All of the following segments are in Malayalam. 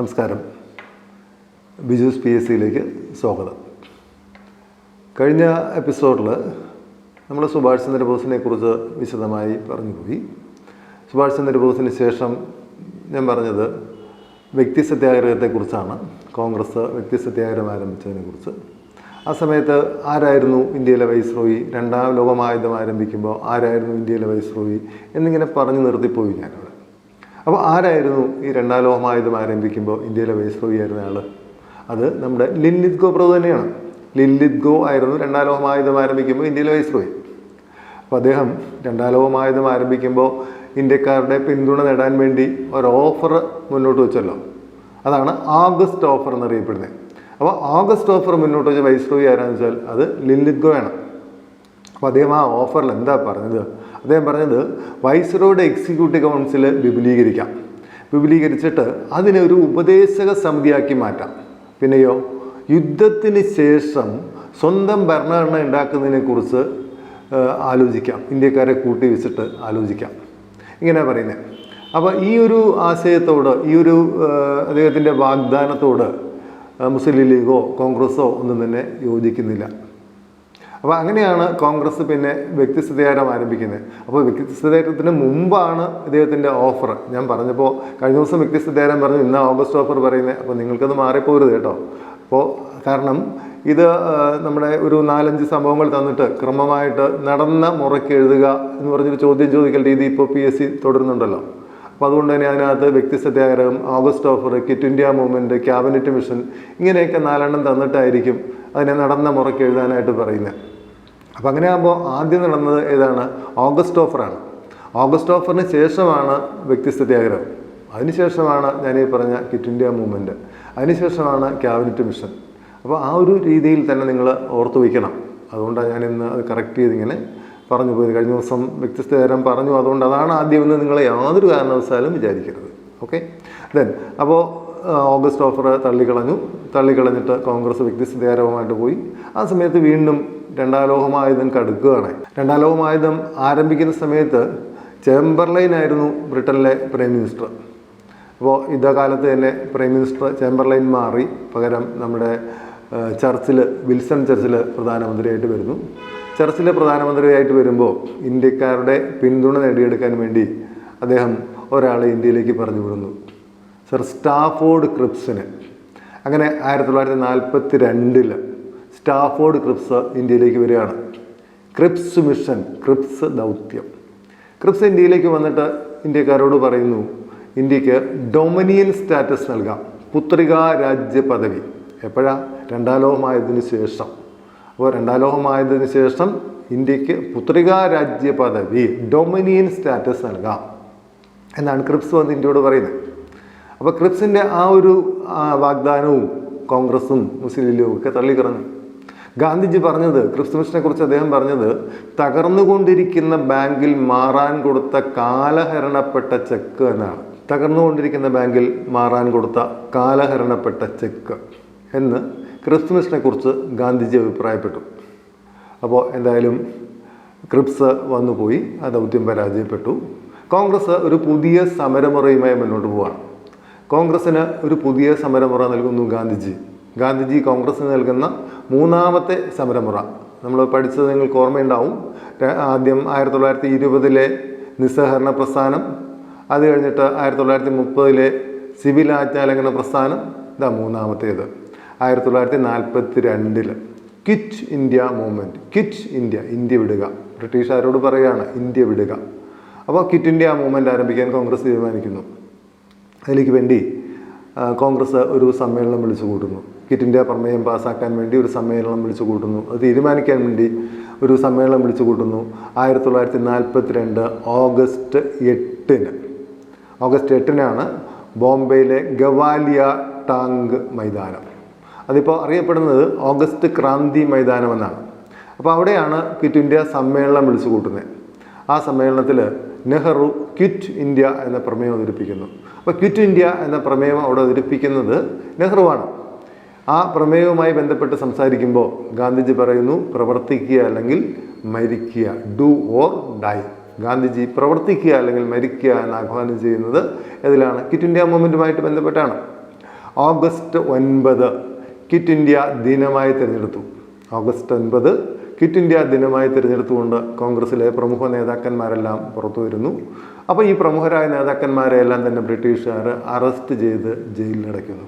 നമസ്കാരം. ബിജുസ് പി എസ് സിയിലേക്ക് സ്വാഗതം. കഴിഞ്ഞ എപ്പിസോഡിൽ നമ്മൾ സുഭാഷ് ചന്ദ്രബോസിനെ കുറിച്ച് വിശദമായി പറഞ്ഞുപോയി സുഭാഷ് ചന്ദ്രബോസിന് ശേഷം ഞാൻ പറഞ്ഞത് വ്യക്തി സത്യാഗ്രഹത്തെക്കുറിച്ചാണ് കോൺഗ്രസ് വ്യക്തി സത്യാഗ്രഹം ആരംഭിച്ചതിനെക്കുറിച്ച് ആ സമയത്ത് ആരായിരുന്നു ഇന്ത്യയിലെ വൈസ്രോയി? രണ്ടാം ലോകമായുധം ആരംഭിക്കുമ്പോൾ ആരായിരുന്നു ഇന്ത്യയിലെ വൈസ്രോയി? എന്നിങ്ങനെ പറഞ്ഞു നിർത്തിപ്പോയി ഞാനവിടെ അപ്പോൾ ആരായിരുന്നു ഈ രണ്ടാം ലോകമായുധം ആരംഭിക്കുമ്പോൾ ഇന്ത്യയിലെ വൈസ്രോയി ആയിരുന്ന ആൾ അത് നമ്മുടെ ലില്ലിത് ഗോ പ്രഭു തന്നെയാണ്. ലില്ലിത് ഗോ ആയിരുന്നു രണ്ടാം ലോകമായുധം ആരംഭിക്കുമ്പോൾ ഇന്ത്യയിലെ വൈസ്രോയി അപ്പോൾ അദ്ദേഹം രണ്ടാം ലോകമായുധം ആരംഭിക്കുമ്പോൾ ഇന്ത്യക്കാരുടെ പിന്തുണ നേടാൻ വേണ്ടി ഒരു ഓഫർ മുന്നോട്ട് വെച്ചല്ലോ. അതാണ് ആഗസ്റ്റ് ഓഫർ എന്നറിയപ്പെടുന്നത്. അപ്പോൾ ആഗസ്റ്റ് ഓഫർ മുന്നോട്ട് വെച്ച വൈസ്രോയി ആരാന്ന് വെച്ചാൽ അത് ലില്ലിത് ഗോ ആണ്. അപ്പോൾ അദ്ദേഹം ആ ഓഫറിൽ എന്താ പറഞ്ഞത്? അദ്ദേഹം പറഞ്ഞത് വൈസ്രോയുടെ എക്സിക്യൂട്ടീവ് കൗൺസിൽ വിപുലീകരിക്കാം. വിപുലീകരിച്ചിട്ട് അതിനെ ഒരു ഉപദേശക സമിതിയാക്കി മാറ്റാം. പിന്നെയോ യുദ്ധത്തിന് ശേഷം സ്വന്തം ഭരണഘടന ഉണ്ടാക്കുന്നതിനെക്കുറിച്ച് ആലോചിക്കാം. ഇന്ത്യക്കാരെ കൂട്ടി വെച്ചിട്ട് ആലോചിക്കാം. ഇങ്ങനെ പറയുന്നത് അപ്പോൾ ഈ ഒരു ആശയത്തോട് ഈ ഒരു അദ്ദേഹത്തിന്റെ വാഗ്ദാനത്തോട് മുസ്ലിം ലീഗോ കോൺഗ്രസ്സോ ഒന്നും തന്നെ യോജിക്കുന്നില്ല. അപ്പോൾ അങ്ങനെയാണ് കോൺഗ്രസ് പിന്നെ വ്യക്തിസ്ഥിതികാരം ആരംഭിക്കുന്നത്. അപ്പോൾ വ്യക്തിസ്ഥിതികാരത്തിന് മുമ്പാണ് ഇദ്ദേഹത്തിന്റെ ഓഫർ. ഞാൻ പറഞ്ഞപ്പോൾ കഴിഞ്ഞ ദിവസം വ്യക്തിസ്ഥിതികാരം പറഞ്ഞു ഇന്ന് ഓഗസ്റ്റ് ഓഫർ പറയുന്നത് അപ്പോൾ നിങ്ങൾക്കത് മാറിപ്പോരുത് കേട്ടോ. അപ്പോൾ കാരണം ഇത് നമ്മുടെ ഒരു നാലഞ്ച് സംഭവങ്ങൾ തന്നിട്ട് ക്രമമായിട്ട് നടന്ന മുറയ്ക്ക് എഴുതുക എന്ന് പറഞ്ഞൊരു ചോദ്യം ചോദിക്കൽ രീതി ഇപ്പോൾ പി എസ് സി തുടരുന്നുണ്ടല്ലോ. അപ്പോൾ അതുകൊണ്ട് തന്നെ അതിനകത്ത് വ്യക്തി August offer quit India movement cabinet mission ഇങ്ങനെയൊക്കെ നാലെണ്ണം തന്നിട്ടായിരിക്കും അതിനെ നടന്ന മുറയ്ക്ക് എഴുതാനായിട്ട് പറയുന്നത് അപ്പോൾ അങ്ങനെ ആകുമ്പോൾ ആദ്യം നടന്നത് ഏതാണ്? ഓഗസ്റ്റ് ഓഫറാണ് ഓഗസ്റ്റ് ഓഫറിന് ശേഷമാണ് വ്യക്തി സത്യാഗ്രഹം അതിനുശേഷമാണ് ഞാൻ ഈ പറഞ്ഞ കിറ്റ് ഇന്ത്യ മൂവ്മെന്റ് അതിനുശേഷമാണ് ക്യാബിനറ്റ് മിഷൻ. അപ്പോൾ ആ ഒരു രീതിയിൽ തന്നെ നിങ്ങൾ ഓർത്തു വയ്ക്കണം. അതുകൊണ്ടാണ് ഞാൻ അത് കറക്റ്റ് ചെയ്തിങ്ങനെ പറഞ്ഞു പോയത്. കഴിഞ്ഞ ദിവസം വ്യത്യസ്ത തരം പറഞ്ഞു. അതുകൊണ്ട് അതാണ് ആദ്യമെന്ന് നിങ്ങൾ യാതൊരു കാരണവശാലും വിചാരിക്കരുത്. ഓക്കെ ദെൻ അപ്പോൾ ഓഗസ്റ്റ് ഓഫർ തള്ളിക്കളഞ്ഞു. തള്ളിക്കളഞ്ഞിട്ട് കോൺഗ്രസ് വ്യക്തിസ്ഥിതികാരവുമായിട്ട് പോയി. ആ സമയത്ത് വീണ്ടും രണ്ടാം ലോകമായുധം കടുക്കുകയാണ്. രണ്ടാം ലോകമായുധം ആരംഭിക്കുന്ന സമയത്ത് ചേംബർലൈൻ ആയിരുന്നു ബ്രിട്ടനിലെ പ്രൈം മിനിസ്റ്റർ. അപ്പോൾ യുദ്ധകാലത്ത് തന്നെ പ്രൈം മിനിസ്റ്റർ ചേംബർലൈൻ മാറി. പകരം നമ്മുടെ ചർച്ചിൽ വിൽസൺ ചർച്ചിൽ പ്രധാനമന്ത്രിയായിട്ട് വരുന്നു. ചർച്ചിൽ പ്രധാനമന്ത്രിയായിട്ട് വരുമ്പോൾ ഇന്ത്യക്കാരുടെ പിന്തുണ നേടിയെടുക്കാൻ വേണ്ടി അദ്ദേഹം ഒരാളെ ഇന്ത്യയിലേക്ക് പറഞ്ഞു വിടുന്നു. സർ സ്റ്റാഫോർഡ് ക്രിപ്സിന്. അങ്ങനെ ആയിരത്തി തൊള്ളായിരത്തി നാൽപ്പത്തി രണ്ടിൽ സ്റ്റാഫോർഡ് ക്രിപ്സ് ഇന്ത്യയിലേക്ക് വരികയാണ്. ക്രിപ്സ് മിഷൻ ക്രിപ്സ് ദൗത്യം. ക്രിപ്സ് ഇന്ത്യയിലേക്ക് വന്നിട്ട് ഇന്ത്യക്കാരോട് പറയുന്നു ഇന്ത്യയ്ക്ക് ഡൊമിനിയൻ സ്റ്റാറ്റസ് നൽകാം. പുത്രികാ രാജ്യ പദവി. എപ്പോഴാ? രണ്ടാം ലോകമായതിന് ശേഷം. അപ്പോൾ രണ്ടാം ലോകമായതിനു ശേഷം ഇന്ത്യയ്ക്ക് പുത്രികാ രാജ്യ പദവി ഡൊമിനിയൻ സ്റ്റാറ്റസ് നൽകാം. എന്നാണ് ക്രിപ്സ് വന്ന് ഇന്ത്യയോട് പറയുന്നത്. അപ്പോൾ ക്രിപ്സിന്റെ ആ ഒരു വാഗ്ദാനവും കോൺഗ്രസും മുസ്ലിം ലീഗും ഒക്കെ തള്ളിക്കറഞ്ഞു ഗാന്ധിജി പറഞ്ഞത് ക്രിപ്സ് മിഷനെ കുറിച്ച് അദ്ദേഹം പറഞ്ഞത് തകർന്നുകൊണ്ടിരിക്കുന്ന ബാങ്കിൽ മാറാൻ കൊടുത്ത കാലഹരണപ്പെട്ട ചെക്ക് എന്നാണ്. തകർന്നുകൊണ്ടിരിക്കുന്ന ബാങ്കിൽ മാറാൻ കൊടുത്ത കാലഹരണപ്പെട്ട ചെക്ക് എന്ന് ക്രിപ്സ് മിഷനെ കുറിച്ച് ഗാന്ധിജി അഭിപ്രായപ്പെട്ടു. അപ്പോൾ എന്തായാലും ക്രിപ്സ് വന്നുപോയി ആ ദൗത്യം പരാജയപ്പെട്ടു. കോൺഗ്രസ് ഒരു പുതിയ സമരമുറയുമായി മുന്നോട്ട് പോവാണ്. കോൺഗ്രസ്സിന് ഒരു പുതിയ സമരമുറ നൽകുന്നു ഗാന്ധിജി. ഗാന്ധിജി കോൺഗ്രസ്സിന് നൽകുന്ന മൂന്നാമത്തെ സമരമുറ. നമ്മൾ പഠിച്ചത് നിങ്ങൾക്ക് ഓർമ്മയുണ്ടാവും. ആദ്യം ആയിരത്തി തൊള്ളായിരത്തി ഇരുപതിലെ നിസ്സഹകരണ പ്രസ്ഥാനം അത് കഴിഞ്ഞിട്ട് ആയിരത്തി തൊള്ളായിരത്തി മുപ്പതിലെ സിവിൽ ആജ്ഞാലംഘന പ്രസ്ഥാനം ഇതാ മൂന്നാമത്തേത്. ആയിരത്തി തൊള്ളായിരത്തി നാൽപ്പത്തി രണ്ടിൽ quit India movement quit India India വിടുക. ബ്രിട്ടീഷുകാരോട് പറയുകയാണ് ഇന്ത്യ വിടുക. അപ്പോൾ കിറ്റ് ഇന്ത്യ മൂവ്മെന്റ് ആരംഭിക്കാൻ കോൺഗ്രസ് തീരുമാനിക്കുന്നു. അതിലേക്ക് വേണ്ടി കോൺഗ്രസ് ഒരു സമ്മേളനം വിളിച്ചു കൂട്ടുന്നു. കിറ്റ് ഇന്ത്യ പ്രമേയം പാസ്സാക്കാൻ വേണ്ടി ഒരു സമ്മേളനം വിളിച്ചു കൂട്ടുന്നു. അത് തീരുമാനിക്കാൻ വേണ്ടി ഒരു സമ്മേളനം വിളിച്ചു കൂട്ടുന്നു. ആയിരത്തി തൊള്ളായിരത്തി നാൽപ്പത്തി രണ്ട് ഓഗസ്റ്റ് എട്ടിന്. ഓഗസ്റ്റ് എട്ടിനാണ് ബോംബെയിലെ ഗവാലിയ ടാങ്ക് മൈതാനം. അതിപ്പോൾ അറിയപ്പെടുന്നത് ഓഗസ്റ്റ് ക്രാന്തി മൈതാനം എന്നാണ്. അപ്പോൾ അവിടെയാണ് ക്വിറ്റ് ഇന്ത്യ സമ്മേളനം വിളിച്ചു കൂട്ടുന്നത്. ആ സമ്മേളനത്തിൽ നെഹ്റു ക്വിറ്റ് ഇന്ത്യ എന്ന പ്രമേയം അവതരിപ്പിക്കുന്നു. അപ്പോൾ ക്വിറ്റ് ഇന്ത്യ എന്ന പ്രമേയം അവിടെ അവതരിപ്പിക്കുന്നത് നെഹ്റുവാണ്. ആ പ്രമേയവുമായി ബന്ധപ്പെട്ട് സംസാരിക്കുമ്പോൾ ഗാന്ധിജി പറയുന്നു പ്രവർത്തിക്കുക അല്ലെങ്കിൽ മരിക്കുക ഡു ഓർ ഡൈ ഗാന്ധിജി പ്രവർത്തിക്കുക അല്ലെങ്കിൽ മരിക്കുക എന്ന് ആഹ്വാനം ചെയ്യുന്നത് ഇതിലാണ്. ക്വിറ്റ് ഇന്ത്യ മൂവ്മെന്റുമായിട്ട് ബന്ധപ്പെട്ടാണ്. ഓഗസ്റ്റ് ഒൻപത് ക്വിറ്റ് ഇന്ത്യ ദിനമായി തിരഞ്ഞെടുത്തു. ഓഗസ്റ്റ് ഒൻപത് ക്വിറ്റ് ഇന്ത്യ ദിനമായി തിരഞ്ഞെടുത്തുകൊണ്ട് കോൺഗ്രസിലെ പ്രമുഖ നേതാക്കന്മാരെല്ലാം പുറത്തു വരുന്നു അപ്പോൾ ഈ പ്രമുഖരായ നേതാക്കന്മാരെ എല്ലാം തന്നെ ബ്രിട്ടീഷുകാർ അറസ്റ്റ് ചെയ്ത് ജയിലിലടയ്ക്കുന്നു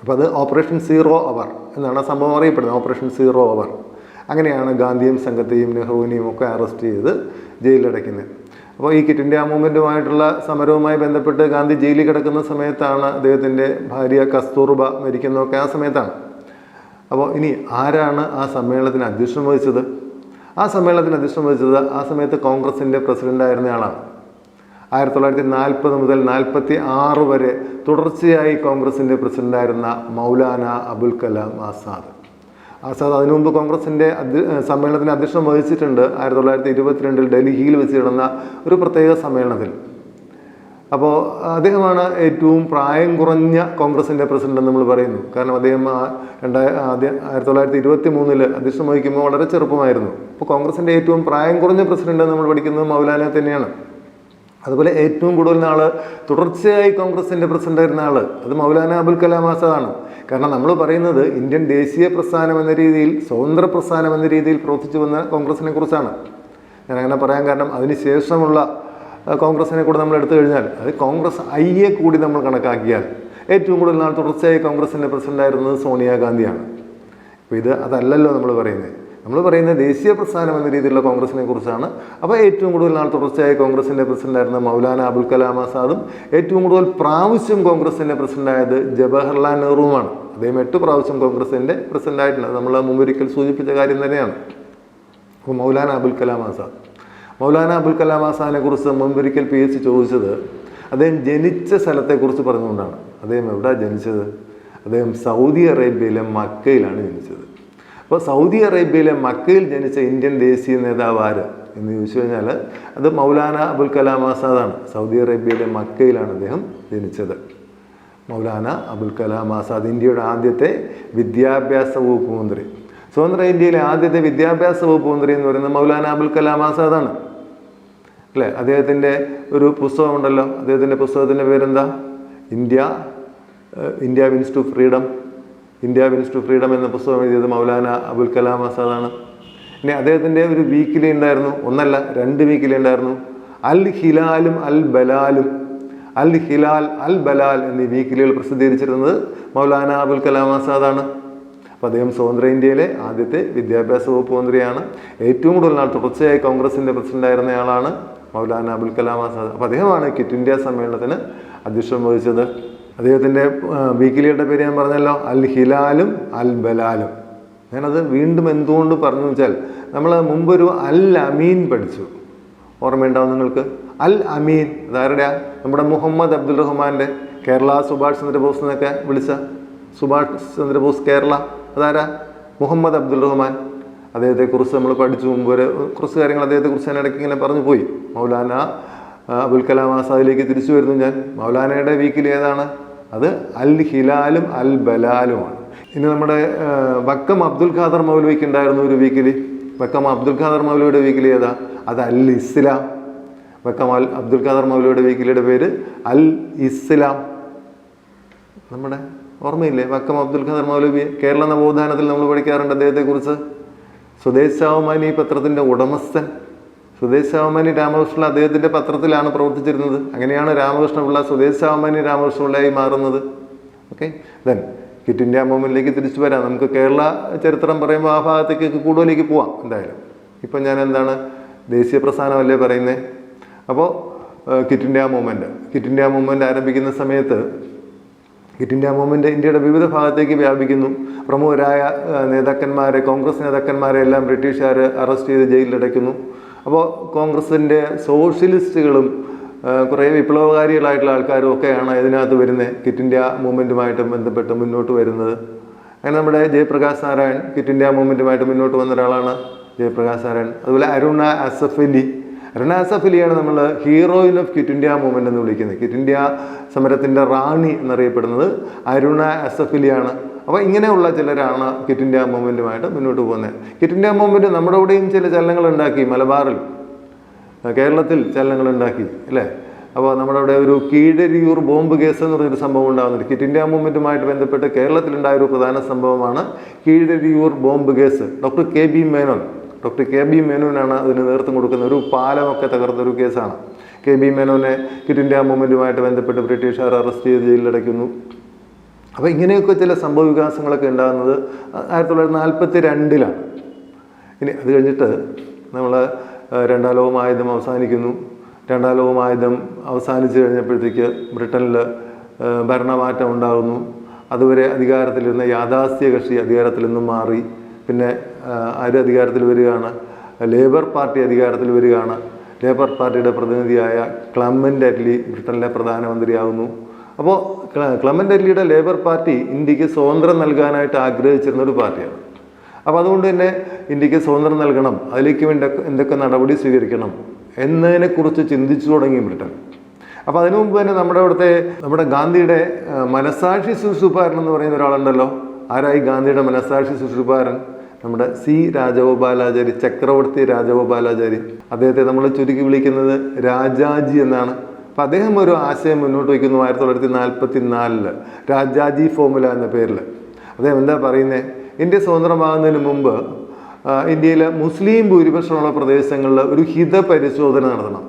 അപ്പോൾ അത് ഓപ്പറേഷൻ സീറോ അവർ എന്നാണ് സംഭവം അറിയപ്പെടുന്നത്. Operation zero hour. അങ്ങനെയാണ് ഗാന്ധിയും സംഘത്തെയും നെഹ്റുവിനെയും ഒക്കെ അറസ്റ്റ് ചെയ്ത് ജയിലിലടയ്ക്കുന്നത് അപ്പോൾ ഈ കിറ്റ് ഇന്ത്യ മൂവ്മെന്റുമായിട്ടുള്ള സമരവുമായി ബന്ധപ്പെട്ട് ഗാന്ധി ജയിലിൽ കിടക്കുന്ന സമയത്താണ് അദ്ദേഹത്തിന്റെ ഭാര്യ കസ്തൂർബ മരിക്കുന്നതൊക്കെ ആ സമയത്താണ്. അപ്പോൾ ഇനി ആരാണ് ആ സമ്മേളനത്തിന് അധ്യക്ഷം വഹിച്ചത്? ആ സമ്മേളനത്തിന് അധ്യക്ഷം വഹിച്ചത് ആ സമയത്ത് കോൺഗ്രസിന്റെ പ്രസിഡന്റായിരുന്ന ആളാണ്. ആയിരത്തി തൊള്ളായിരത്തി നാൽപ്പത് മുതൽ നാൽപ്പത്തി ആറ് വരെ തുടർച്ചയായി കോൺഗ്രസിന്റെ പ്രസിഡന്റായിരുന്ന മൗലാന അബുൽ കലാം ആസാദ്. ആസാദ് അതിനു മുമ്പ് കോൺഗ്രസിന്റെ സമ്മേളനത്തിന് അധ്യക്ഷം വഹിച്ചിട്ടുണ്ട് ആയിരത്തി തൊള്ളായിരത്തി ഇരുപത്തിരണ്ടിൽ ഡൽഹിയിൽ വെച്ച് നടന്ന ഒരു പ്രത്യേക സമ്മേളനത്തിൽ. അപ്പോൾ അദ്ദേഹമാണ് ഏറ്റവും പ്രായം കുറഞ്ഞ കോൺഗ്രസിന്റെ പ്രസിഡന്റ് നമ്മൾ പറയുന്നു. കാരണം അദ്ദേഹം രണ്ടായ ആയിരത്തി തൊള്ളായിരത്തി ഇരുപത്തി മൂന്നിൽ അധ്യക്ഷം വഹിക്കുമ്പോൾ വളരെ ചെറുപ്പമായിരുന്നു. അപ്പോൾ കോൺഗ്രസിന്റെ ഏറ്റവും പ്രായം കുറഞ്ഞ പ്രസിഡന്റ് നമ്മൾ പഠിക്കുന്നത് മൗലാന തന്നെയാണ്. അതുപോലെ ഏറ്റവും കൂടുതൽ നാൾ തുടർച്ചയായി കോൺഗ്രസിന്റെ പ്രസിഡന്റ് ആയിരുന്ന ആൾ അത് മൗലാന അബുൽ കലാം ആസാദാണ്. കാരണം നമ്മൾ പറയുന്നത് ഇന്ത്യൻ ദേശീയ പ്രസ്ഥാനം എന്ന രീതിയിൽ സ്വതന്ത്ര പ്രസ്ഥാനം എന്ന രീതിയിൽ പ്രവർത്തിച്ചു വന്ന കോൺഗ്രസിനെ കുറിച്ചാണ്. ഞാൻ അങ്ങനെ പറയാൻ കാരണം അതിനുശേഷമുള്ള ശേഷമുള്ള കോൺഗ്രസിനെ കൂടെ നമ്മൾ എടുത്തു കഴിഞ്ഞാൽ അത് കോൺഗ്രസ് ഐയെ കൂടി നമ്മൾ കണക്കാക്കിയാൽ ഏറ്റവും കൂടുതൽ നാൾ തുടർച്ചയായി കോൺഗ്രസിന്റെ പ്രസിഡന്റായിരുന്നത് സോണിയാഗാന്ധിയാണ്. അപ്പോൾ ഇത് അതല്ലല്ലോ നമ്മൾ പറയുന്നത്. നമ്മൾ പറയുന്നത് ദേശീയ പ്രസ്ഥാനം എന്ന രീതിയിലുള്ള കോൺഗ്രസിനെ കുറിച്ചാണ്. അപ്പോൾ ഏറ്റവും കൂടുതൽ നാൾ തുടർച്ചയായി കോൺഗ്രസിന്റെ പ്രസിഡന്റായിരുന്ന മൗലാന അബുൽ കലാം ആസാദും ഏറ്റവും കൂടുതൽ പ്രാവശ്യം കോൺഗ്രസിന്റെ പ്രസിഡന്റായത് ജവഹർലാൽ നെഹ്റുവുമാണ്. അദ്ദേഹം എട്ട് പ്രാവശ്യം കോൺഗ്രസിന്റെ പ്രസിഡന്റായിട്ടുണ്ട്. നമ്മൾ മുമ്പൊരിക്കൽ സൂചിപ്പിച്ച കാര്യം തന്നെയാണ്. അപ്പോൾ മൗലാന അബുൽ കലാം ആസാദ്. മൗലാന അബുൽ കലാം ആസാദിനെ കുറിച്ച് മുമ്പൊരിക്കൽ പി എച്ച് ചോദിച്ചത് അദ്ദേഹം ജനിച്ച സ്ഥലത്തെക്കുറിച്ച് പറഞ്ഞുകൊണ്ടാണ്. അദ്ദേഹം എവിടെ ജനിച്ചത്? അദ്ദേഹം സൗദി അറേബ്യയിലെ മക്കയിലാണ് ജനിച്ചത്. അപ്പോൾ സൗദി അറേബ്യയിലെ മക്കയിൽ ജനിച്ച ഇന്ത്യൻ ദേശീയ നേതാവ് ആര്? എന്ന് ചോദിച്ചു കഴിഞ്ഞാൽ അത് മൗലാന അബുൽ കലാം ആസാദാണ്. സൗദി അറേബ്യയിലെ മക്കയിലാണ് അദ്ദേഹം ജനിച്ചത്. മൗലാന അബുൽ കലാം ആസാദ് ഇന്ത്യയുടെ ആദ്യത്തെ വിദ്യാഭ്യാസ വകുപ്പ് മന്ത്രി. സ്വതന്ത്ര ഇന്ത്യയിലെ ആദ്യത്തെ വിദ്യാഭ്യാസ വകുപ്പ് മന്ത്രി എന്ന് പറയുന്നത് മൗലാന അബുൽ കലാം ആസാദാണ്. അല്ലേ? അദ്ദേഹത്തിന്റെ ഒരു പുസ്തകമുണ്ടല്ലോ അദ്ദേഹത്തിന്റെ പുസ്തകത്തിന്റെ പേരെന്താ? India India wins to freedom India wins to freedom എന്ന പുസ്തകം എഴുതിയത് മൗലാന അബുൽ കലാം ആസാദാണ് ഇനി അദ്ദേഹത്തിന്റെ ഒരു വീക്കിലി ഉണ്ടായിരുന്നു. ഒന്നല്ല രണ്ട് വീക്കിലി ഉണ്ടായിരുന്നു. അൽ ഹിലാലും അൽ ബലാലും. അൽ ഹിലാൽ അൽ ബലാൽ എന്നീ വീക്കിലികൾ പ്രസിദ്ധീകരിച്ചിരുന്നത് മൗലാന അബുൽ കലാം ആസാദാണ് അപ്പോൾ അദ്ദേഹം സ്വതന്ത്ര ഇന്ത്യയിലെ ആദ്യത്തെ വിദ്യാഭ്യാസ വകുപ്പ് മന്ത്രിയാണ്. ഏറ്റവും കൂടുതൽ നാൾ തുടർച്ചയായി കോൺഗ്രസിന്റെ പ്രസിഡന്റായിരുന്നയാളാണ് മൗലാന അബുൽ കലാം ആസാദ്. അപ്പോൾ അദ്ദേഹമാണ് ക്വിറ്റ് ഇന്ത്യ സമ്മേളനത്തിന് അധ്യക്ഷം വഹിച്ചത്. അദ്ദേഹത്തിന്റെ വീക്കിലിയുടെ പേര് ഞാൻ പറഞ്ഞല്ലോ അൽ ഹിലാലും അൽ ബലാലും. ഞാനത് വീണ്ടും എന്തുകൊണ്ട് പറഞ്ഞു വെച്ചാൽ നമ്മൾ മുമ്പൊരു അൽ അമീൻ പഠിച്ചു. ഓർമ്മയുണ്ടാവും നിങ്ങൾക്ക്? അൽ അമീൻ. അതാരുടെയാ നമ്മുടെ മുഹമ്മദ് അബ്ദുൽ റഹ്മാന്റെ കേരള സുഭാഷ് ചന്ദ്രബോസ് എന്നൊക്കെ വിളിച്ച സുഭാഷ് ചന്ദ്രബോസ് കേരള. അതാരാ? മുഹമ്മദ് അബ്ദുൽ റഹ്മാൻ. അദ്ദേഹത്തെക്കുറിച്ച് നമ്മൾ പഠിച്ചു മുമ്പ് ഒരു കുറച്ച് കാര്യങ്ങൾ അദ്ദേഹത്തെക്കുറിച്ച് ഞാൻ ഇടയ്ക്ക് ഇങ്ങനെ പറഞ്ഞു പോയി. മൗലാന അബുൽ കലാം ആസാദിലേക്ക് തിരിച്ചു വരുന്നു ഞാൻ. മൗലാനയുടെ വീക്കിൽ ഏതാണ്? അത് അൽ ഹിലാലും അൽ ബലാലുമാണ്. ഇനി നമ്മുടെ വക്കം അബ്ദുൽ ഖാദർ മൗലവിക്ക് ഉണ്ടായിരുന്നു ഒരു വീക്കിലി. വക്കം അബ്ദുൽ ഖാദർ മൗലവിയുടെ വീക്കിലി ഏതാ? അത് അൽ ഇസ്ലാം. വക്കം അൽ അബ്ദുൽ ഖാദർ മൗലവിയുടെ വീക്കിലിയുടെ പേര് അൽ ഇസ്ലാം. നമ്മുടെ ഓർമ്മയില്ലേ? വക്കം അബ്ദുൽ ഖാദർ മൗലവി കേരള നവോത്ഥാനത്തിൽ നമ്മൾ പഠിക്കാറുണ്ട് അദ്ദേഹത്തെക്കുറിച്ച്. സ്വദേശാവമാനി പത്രത്തിന്റെ ഉടമസ്ഥൻ. സ്വദേശാവമാനി രാമകൃഷ്ണ അദ്ദേഹത്തിന്റെ പത്രത്തിലാണ് പ്രവർത്തിച്ചിരുന്നത്. അങ്ങനെയാണ് രാമകൃഷ്ണപിള്ള സ്വദേശാവമാനി രാമകൃഷ്ണപിള്ളയായി മാറുന്നത്. ഓക്കെ ദെൻ കിറ്റ് ഇന്ത്യ മൂവ്മെന്റിലേക്ക് തിരിച്ചു വരാം. നമുക്ക് കേരള ചരിത്രം പറയുമ്പോൾ ആ ഭാഗത്തേക്ക് കൂടുതലേക്ക് പോവാം എന്തായാലും. ഇപ്പം ഞാൻ എന്താണ് ദേശീയ പ്രസ്ഥാനമല്ലേ പറയുന്നത് അപ്പോൾ quit India movement quit India movement ആരംഭിക്കുന്ന സമയത്ത് കിറ്റ് ഇന്ത്യ മൂവ്മെന്റ് ഇന്ത്യയുടെ വിവിധ ഭാഗത്തേക്ക് വ്യാപിക്കുന്നു. പ്രമുഖരായ നേതാക്കന്മാരെ കോൺഗ്രസ് നേതാക്കന്മാരെ എല്ലാം ബ്രിട്ടീഷുകാർ അറസ്റ്റ് ചെയ്ത് ജയിലിലടയ്ക്കുന്നു. അപ്പോൾ കോൺഗ്രസിന്റെ സോഷ്യലിസ്റ്റുകളും കുറേ വിപ്ലവകാരികളായിട്ടുള്ള ആൾക്കാരും ഒക്കെയാണ് ഇതിനകത്ത് വരുന്നത്. കിറ്റ് ഇന്ത്യ മൂവ്മെന്റുമായിട്ട് ബന്ധപ്പെട്ട് മുന്നോട്ട് വരുന്നത്. അങ്ങനെ നമ്മുടെ ജയപ്രകാശ് നാരായൺ കിറ്റ് ഇന്ത്യ മൂവ്മെന്റുമായിട്ട് മുന്നോട്ട് വന്ന ഒരാളാണ് ജയപ്രകാശ് നാരായൺ. അതുപോലെ അരുണ അസഫ് അലി. അരുണ അസഫ് അലിയാണ് നമ്മൾ heroine of quit India movement എന്ന് വിളിക്കുന്നത്. കിറ്റ് ഇന്ത്യ സമരത്തിന്റെ റാണി എന്നറിയപ്പെടുന്നത് അരുണ അസഫ് അലിയാണ്. അപ്പോൾ ഇങ്ങനെയുള്ള ചിലരാണ് കിറ്റ് ഇന്ത്യ മൂവ്മെന്റുമായിട്ട് മുന്നോട്ട് പോകുന്നത്. കിറ്റ് ഇന്ത്യ മൂവ്മെന്റ് നമ്മുടെ ഇവിടെയും ചില ചലനങ്ങൾ ഉണ്ടാക്കി മലബാറിൽ. കേരളത്തിൽ ചലനങ്ങൾ ഉണ്ടാക്കി അല്ലേ? അപ്പോൾ നമ്മുടെ അവിടെ ഒരു കീഴരിയൂർ ബോംബ് കേസ് എന്ന് പറഞ്ഞൊരു സംഭവം ഉണ്ടാകുന്നുണ്ട് കിറ്റ് ഇന്ത്യ മൂവ്മെന്റുമായിട്ട് ബന്ധപ്പെട്ട് കേരളത്തിലുണ്ടായ ഒരു പ്രധാന സംഭവമാണ് Keezhariyur bomb case. Doctor K B Menon doctor K B മേനോനാണ് അതിന് നേതൃത്വം കൊടുക്കുന്ന ഒരു പാലമൊക്കെ തകർത്ത ഒരു കേസാണ്. കെ ബി മേനോനെ ക്വിറ്റ് ഇന്ത്യ മൂവ്മെന്റുമായിട്ട് ബന്ധപ്പെട്ട് ബ്രിട്ടീഷുകാർ അറസ്റ്റ് ചെയ്ത് ജയിലിലടയ്ക്കുന്നു. അപ്പോൾ ഇങ്ങനെയൊക്കെ ചില സംഭവ വികാസങ്ങളൊക്കെ ഉണ്ടാകുന്നത് ആയിരത്തി തൊള്ളായിരത്തി നാൽപ്പത്തി രണ്ടിലാണ് ഇനി അത് കഴിഞ്ഞിട്ട് നമ്മൾ രണ്ടാം ലോകമായുധം അവസാനിക്കുന്നു. രണ്ടാം ലോകമായുധം അവസാനിച്ച് കഴിഞ്ഞപ്പോഴത്തേക്ക് ബ്രിട്ടനിൽ ഭരണമാറ്റം ഉണ്ടാകുന്നു. അതുവരെ അധികാരത്തിലിരുന്ന യാഥാസ്ഥ്യ കക്ഷി അധികാരത്തിൽ നിന്നും മാറി. പിന്നെ ആര് അധികാരത്തിൽ വരികയാണ്? ലേബർ പാർട്ടി അധികാരത്തിൽ വരികയാണ്. ലേബർ പാർട്ടിയുടെ പ്രതിനിധിയായ ക്ലമന്റ് അറ്റ്ലി ബ്രിട്ടനിലെ പ്രധാനമന്ത്രിയാകുന്നു. അപ്പോൾ ക്ലമന്റ് അല്ലിയുടെ ലേബർ പാർട്ടി ഇന്ത്യയ്ക്ക് സ്വാതന്ത്ര്യം നൽകാനായിട്ട് ആഗ്രഹിച്ചിരുന്ന ഒരു പാർട്ടിയാണ്. അപ്പോൾ അതുകൊണ്ട് തന്നെ ഇന്ത്യയ്ക്ക് സ്വാതന്ത്ര്യം നൽകണം അതിലേക്ക് വേണ്ട എന്തൊക്കെ നടപടി സ്വീകരിക്കണം എന്നതിനെക്കുറിച്ച് ചിന്തിച്ചു തുടങ്ങി ബ്രിട്ടൻ. അപ്പോൾ അതിനു മുമ്പ് തന്നെ നമ്മുടെ അവിടുത്തെ നമ്മുടെ ഗാന്ധിയുടെ മനസാക്ഷി ശുശ്രൂഷാരൻ എന്ന് പറയുന്ന ഒരാളുണ്ടല്ലോ. ആരായി? ഗാന്ധിയുടെ മനസാക്ഷി ശുശ്രൂഷാരൻ നമ്മുടെ സി രാജഗോപാലാചാരി ചക്രവർത്തി രാജഗോപാലാചാരി. അദ്ദേഹത്തെ നമ്മൾ ചുരുക്കി വിളിക്കുന്നത് രാജാജി എന്നാണ്. അപ്പം അദ്ദേഹം ഒരു ആശയം മുന്നോട്ട് വയ്ക്കുന്നു. ആയിരത്തി തൊള്ളായിരത്തി നാൽപ്പത്തി നാലിൽ രാജാജി ഫോമുല എന്ന പേരിൽ അദ്ദേഹം എന്താ പറയുന്നത് ഇന്ത്യ സ്വതന്ത്രമാകുന്നതിന് മുമ്പ് ഇന്ത്യയിലെ മുസ്ലിം ഭൂരിപക്ഷമുള്ള പ്രദേശങ്ങളിൽ ഒരു ഹിതപരിശോധന നടത്തണം.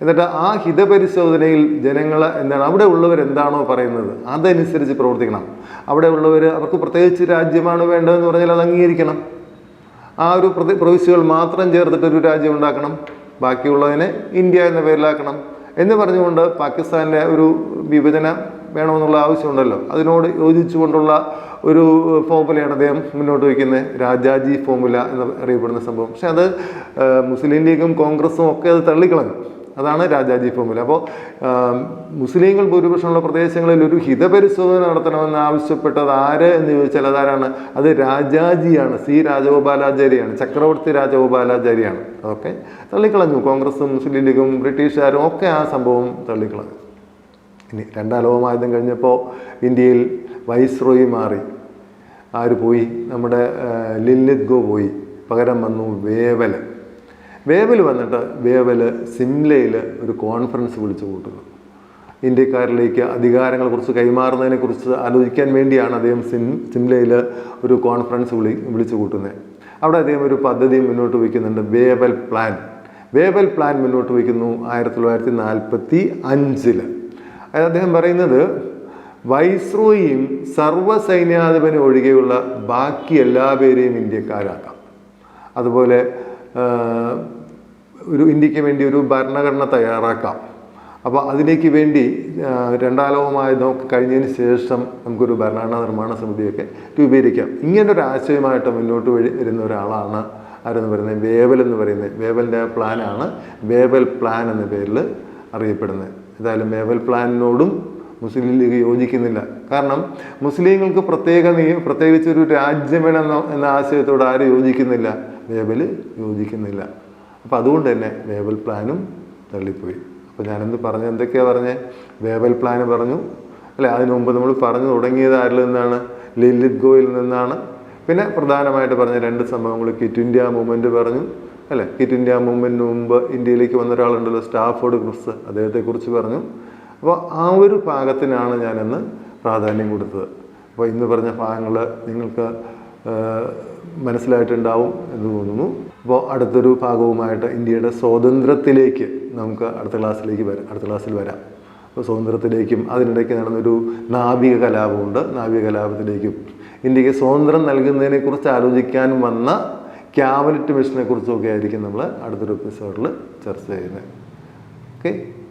എന്നിട്ട് ആ ഹിതപരിശോധനയിൽ ജനങ്ങൾ എന്താണ് അവിടെ ഉള്ളവർ എന്താണോ പറയുന്നത് അതനുസരിച്ച് പ്രവർത്തിക്കണം. അവിടെ ഉള്ളവർ അവർക്ക് പ്രത്യേകിച്ച് രാജ്യമാണ് വേണ്ടതെന്ന് പറഞ്ഞാൽ അത് അംഗീകരിക്കണം. ആ ഒരു പ്രതി പ്രവിശ്യകൾ മാത്രം ചേർത്തിട്ട് ഒരു രാജ്യം ഉണ്ടാക്കണം. ബാക്കിയുള്ളതിനെ ഇന്ത്യ എന്ന പേരിലാക്കണം. എന്ന് പറഞ്ഞുകൊണ്ട് പാകിസ്ഥാനിലെ ഒരു വിഭജനം വേണമെന്നുള്ള ആവശ്യമുണ്ടല്ലോ. അതിനോട് യോജിച്ചുകൊണ്ടുള്ള ഒരു ഫോമുലയാണ് അദ്ദേഹം മുന്നോട്ട് വയ്ക്കുന്നത്. രാജാജി ഫോമുല എന്ന് അറിയപ്പെടുന്ന സംഭവം. പക്ഷെ അത് മുസ്ലിം ലീഗും കോൺഗ്രസും ഒക്കെ അത് തള്ളിക്കളഞ്ഞു. അതാണ് രാജാജി ഫോമുല അപ്പോൾ മുസ്ലിങ്ങൾ ഭൂരിപക്ഷമുള്ള പ്രദേശങ്ങളിൽ ഒരു ഹിതപരിശോധന നടത്തണമെന്ന് ആവശ്യപ്പെട്ടത് ആര് എന്ന് ചോദിച്ചാൽ അതാരാണ്? അത് രാജാജിയാണ്. സി രാജഗോപാലാചാര്യാണ് ചക്രവർത്തി രാജഗോപാലാചാര്യാണ് അതൊക്കെ തള്ളിക്കളഞ്ഞു. കോൺഗ്രസും മുസ്ലിം ലീഗും ബ്രിട്ടീഷുകാരും ഒക്കെ ആ സംഭവം തള്ളിക്കളഞ്ഞു. ഇനി രണ്ടാം ലോകമായുധം കഴിഞ്ഞപ്പോൾ ഇന്ത്യയിൽ വൈസ്രോയി മാറി. ആര് പോയി? നമ്മുടെ ലില്ലിത് ഗോ പോയി. പകരം വന്നു വേവൽ വേവൽ വന്നിട്ട് വേവൽ സിംലയിൽ ഒരു കോൺഫറൻസ് വിളിച്ചു കൂട്ടുന്നു. ഇന്ത്യക്കാരിലേക്ക് അധികാരങ്ങളെക്കുറിച്ച് കൈമാറുന്നതിനെക്കുറിച്ച് ആലോചിക്കാൻ വേണ്ടിയാണ് അദ്ദേഹം സിം സിംലയിൽ ഒരു കോൺഫറൻസ് വിളി വിളിച്ചു കൂട്ടുന്നത്. അവിടെ അദ്ദേഹം ഒരു പദ്ധതി മുന്നോട്ട് വയ്ക്കുന്നുണ്ട് വേവൽ പ്ലാൻ. വേവൽ പ്ലാൻ മുന്നോട്ട് വയ്ക്കുന്നു ആയിരത്തി തൊള്ളായിരത്തി നാൽപ്പത്തി അഞ്ചിൽ അതായത് അദ്ദേഹം പറയുന്നത് വൈസ്രോയും സർവസൈന്യാധിപനും ഒഴികെയുള്ള ബാക്കി എല്ലാ പേരെയും ഇന്ത്യക്കാരാക്കാം. അതുപോലെ ഒരു ഇന്ത്യയ്ക്ക് വേണ്ടി ഒരു ഭരണഘടന തയ്യാറാക്കാം. അപ്പോൾ അതിലേക്ക് വേണ്ടി രണ്ടാലോകമായ നോക്കി കഴിഞ്ഞതിന് ശേഷം നമുക്കൊരു ഭരണഘടനാ നിർമ്മാണ സമിതിയൊക്കെ രൂപീകരിക്കാം. ഇങ്ങനെ ഒരു ആശയമായിട്ട് മുന്നോട്ട് വഴി വരുന്ന ഒരാളാണ് ആരെന്ന് പറയുന്നത്? വേവൽ എന്ന് പറയുന്നത്. വേവലിന്റെ പ്ലാനാണ് വേവൽ പ്ലാൻ എന്ന പേരിൽ അറിയപ്പെടുന്നത്. ഏതായാലും വേവൽ പ്ലാനിനോടും മുസ്ലിം ലീഗ് യോജിക്കുന്നില്ല. കാരണം മുസ്ലിങ്ങൾക്ക് പ്രത്യേക പ്രത്യേകിച്ച് ഒരു രാജ്യം എന്ന ആശയത്തോട് ആരും യോജിക്കുന്നില്ല. വേവൽ യോജിക്കുന്നില്ല. അപ്പോൾ അതുകൊണ്ട് തന്നെ വേവൽ പ്ലാനും തള്ളിപ്പോയി. അപ്പോൾ ഞാനെന്ത് പറഞ്ഞു? എന്തൊക്കെയാണ് പറഞ്ഞത് വേവൽ പ്ലാൻ പറഞ്ഞു. അല്ലെ? അതിനു മുമ്പ് നമ്മൾ പറഞ്ഞു തുടങ്ങിയത് ആരിൽ നിന്നാണ്? ലിലിത് ഗോയിൽ നിന്നാണ്. പിന്നെ പ്രധാനമായിട്ട് പറഞ്ഞ രണ്ട് സംഭവങ്ങൾ കിറ്റ് ഇന്ത്യ മൂവ്മെന്റ് പറഞ്ഞു. അല്ലേ? കിറ്റ് ഇന്ത്യ മൂവ്മെന്റിന് മുമ്പ് ഇന്ത്യയിലേക്ക് വന്ന ഒരാളുണ്ടല്ലോ സ്റ്റാഫോർഡ് ക്രിസ് അദ്ദേഹത്തെക്കുറിച്ച് പറഞ്ഞു. അപ്പോൾ ആ ഒരു ഭാഗത്തിനാണ് ഞാനിന്ന് പ്രാധാന്യം കൊടുത്തത്. അപ്പോൾ ഇന്ന് പറഞ്ഞ ഭാഗങ്ങൾ നിങ്ങൾക്ക് മനസ്സിലായിട്ടുണ്ടാവും എന്ന് തോന്നുന്നു. അപ്പോൾ അടുത്തൊരു ഭാഗവുമായിട്ട് ഇന്ത്യയുടെ സ്വാതന്ത്ര്യത്തിലേക്ക് നമുക്ക് അടുത്ത ക്ലാസ്സിലേക്ക് വരാം. അടുത്ത ക്ലാസ്സിൽ വരാം. അപ്പോൾ സ്വാതന്ത്ര്യത്തിലേക്കും അതിനിടയ്ക്ക് നടന്നൊരു നാവിക കലാപമുണ്ട്. നാവിക കലാപത്തിലേക്കും ഇന്ത്യയ്ക്ക് സ്വാതന്ത്ര്യം നൽകുന്നതിനെക്കുറിച്ച് ആലോചിക്കാൻ വന്ന ക്യാബിനറ്റ് മിഷനെ കുറിച്ചൊക്കെ ആയിരിക്കും നമ്മൾ അടുത്തൊരു എപ്പിസോഡിൽ ചർച്ച ചെയ്യുന്നത്. ഓക്കെ